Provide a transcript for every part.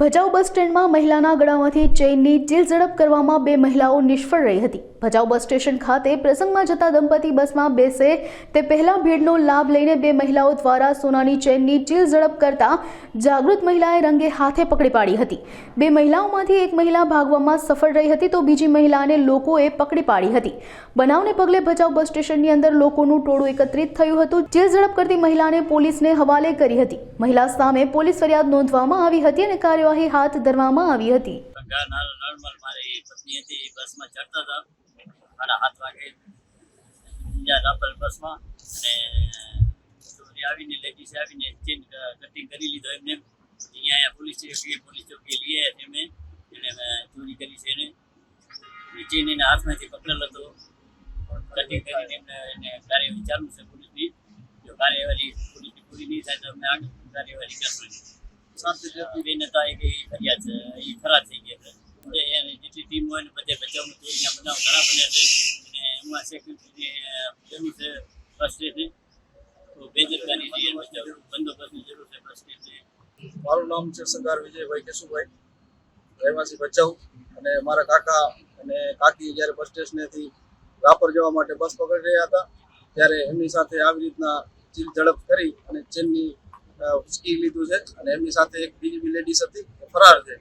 ભચાઉ બસ સ્ટેન્ડમાં મહિલાના ગળામાંથી ચેઇનની ચીલ ઝડપ કરવામાં બે મહિલાઓ નિષ્ફળ રહી હતી. ભચાઉ બસ સ્ટેશન ખાતે પ્રસંગમાં જતા દંપતી બસમાં બેસે તે પહેલા ભીડનો લાભ લઈને બે મહિલાઓ દ્વારા સોનાની ચેનની ચીલ ઝડપ કરતા જાગૃત મહિલાએ રંગે હાથે પકડી પાડી હતી. બે મહિલાઓમાંથી એક મહિલા ભાગવામાં સફળ રહી હતી તો બીજી મહિલાને લોકોએ પકડી પાડી હતી. બનાવને પગલે ભચાઉ બસ સ્ટેશનની અંદર લોકોનું ટોળું એકત્રિત થયું હતું. ચીલ ઝડપ કરતી મહિલાને પોલીસને હવાલે કરી હતી. મહિલા સામે પોલીસ ફરિયાદ નોંધવામાં આવી હતી અને કાર્યવાહી હાથ ધરવામાં આવી હતી. બસમાં ચડતા હતા. સાત બીજા અને આવીને લેડીઝ આવીને ચેન્જ કટિંગ કરી લીધો એમને. અહીંયા પોલીસ ચોકી પોલીસ ચોકી લઈ આવ્યા તેમને એને ચોરી કરી છે એને. ચેન એના હાથમાંથી પકડેલો હતો. કટિંગ કરીને એમને, એને કાર્યવાહી ચાલુ છે પોલીસની. જો કાર્યવાહી પોલીસની પૂરી નહીં થાય તો અમે આગળ કાર્યવાહી કરવાની બેન હતા એ ફરિયાદ એ થઈ ગયા જે જેટલી ટીમ હોય ને બધે બચાવનું ચોરીના બનાવ ઘણા બન્યા છે. છે બસ મારું નામ છે સરદાર વિજયભાઈ કેશુભાઈ. રહેવાસી ભચાઉ અને મારા કાકા અને કાકી જ્યારે બસ સ્ટેશનેથી રાપર જવા માટે બસ પકડી રહ્યા હતા, ત્યારે એમની સાથે આવી રીતના ચીલ ઝડપ કરી અને ચેનની ઉચકી લીધું છે અને એમની સાથે એક બીજી બી લેડીઝ હતી ફરાર છે.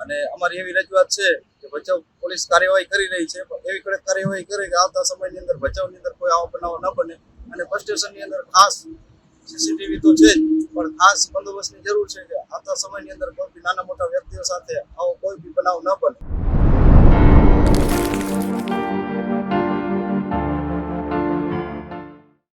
અને અમારી એવી રજૂઆત છે કે ભચાઉ પોલીસ કાર્યવાહી કરી રહી છે, પણ એવી કડક કાર્યવાહી કરે કે આવતા સમયની અંદર ભચાઉની અંદર કોઈ આવો બનાવ ન બને. અને બસ સ્ટેશનની અંદર ખાસ સીસીટીવી તો છે જ, પણ ખાસ બંદોબસ્તની જરૂર છે કે આવતા સમયની અંદર કોઈ નાના મોટા વ્યક્તિઓ સાથે આવો કોઈ બી બનાવ ન બને.